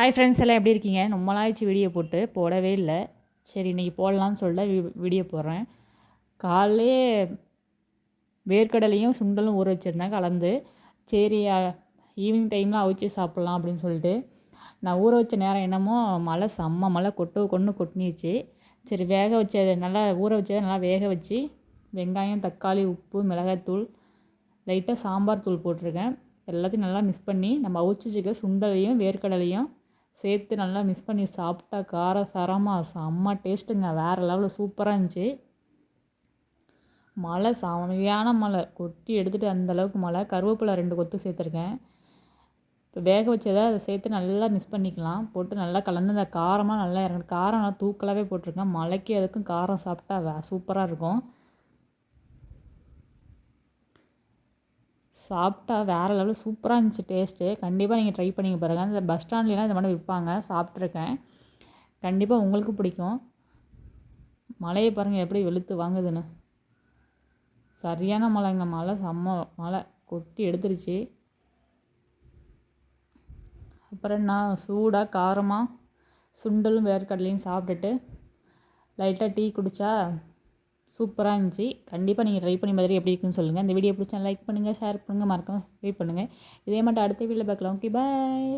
Hi friends எல்லாம் எப்படி இருக்கீங்க? ரொம்ப நாளாச்சு வீடியோ போட்டு போடவே இல்லை. சரி இன்றைக்கி போடலான்னு சொல்ல வீடியோ போடுறேன். காலைலே வேர்க்கடலையும் சுண்டலும் ஊற வச்சுருந்தேன் கலந்து. சரி ஈவினிங் டைமில் அவிச்சு சாப்பிட்லாம் அப்படின்னு சொல்லிட்டு. நான் ஊற வச்ச நேரம் என்னமோ மழை செம்ம மழை கொட்டு கொண்டு கொட்டினிச்சு. சரி வேக வச்சது நல்லா ஊற வச்சதை நல்லா வேக வச்சு வெங்காயம் தக்காளி உப்பு மிளகாய்த்தூள் லைட்டாக சாம்பார் தூள் போட்டிருக்கேன். எல்லாத்தையும் நல்லா மிக்ஸ் பண்ணி நம்ம அவிச்சு வச்சுக்க சுண்டலையும் வேர்க்கடலையும் சேர்த்து நல்லா மிக்ஸ் பண்ணி சாப்பிட்டா கார சாரமாக செம்ம டேஸ்ட்டுங்க வேறு லெவலில் சூப்பராக இருந்துச்சு. மழை செமையான மழை. கொட்டி எடுத்துகிட்டு அந்தளவுக்கு மழை. கருவேப்பிலை ரெண்டு கொத்து சேர்த்துருக்கேன். இப்போ வேக வச்சதை அதை சேர்த்து நல்லா மிக்ஸ் பண்ணிக்கலாம். போட்டு நல்லா கலந்து அந்த காரமாக நல்லா இறங்கணும் காரம் நல்லா தூக்கலாகவே போட்டிருக்கேன். மழைக்கு அதுக்கும் காரம் சாப்பிட்டா வே சூப்பராக இருக்கும். சாப்பிட்டா வேறு லெவலில் சூப்பராக இருந்துச்சு டேஸ்ட்டு கண்டிப்பாக நீங்கள் ட்ரை பண்ணி பாருங்கள் அந்த பஸ் ஸ்டாண்ட்லாம் இந்த மாதிரி விற்பாங்க சாப்பிட்ருக்கேன் கண்டிப்பாக உங்களுக்கு பிடிக்கும். மழையை பாருங்கள் எப்படி வெளுத்து வாங்குதுன்னு. சரியான மழைங்க. மழை செம்ம மழை. கொட்டி எடுத்துருச்சு. அப்புறம் நான் சூடாக காரமாக சுண்டலும் வேர்க்கடலையும் சாப்பிட்டுட்டு லைட்டாக டீ குடித்தா சூப்பராக இருந்துச்சு. கண்டிப்பாக நீங்கள் ட்ரை பண்ணி மாதிரி எப்படி இருக்குன்னு சொல்லுங்கள் இந்த வீடியோ பிடிச்சா லைக் பண்ணுங்கள் ஷேர் பண்ணுங்கள் மறக்காமல் சப்ஸ்கிரைப் பண்ணுங்கள் இதே மட்டும் அடுத்த வீடியோவில் பார்க்கலாம். Okay bye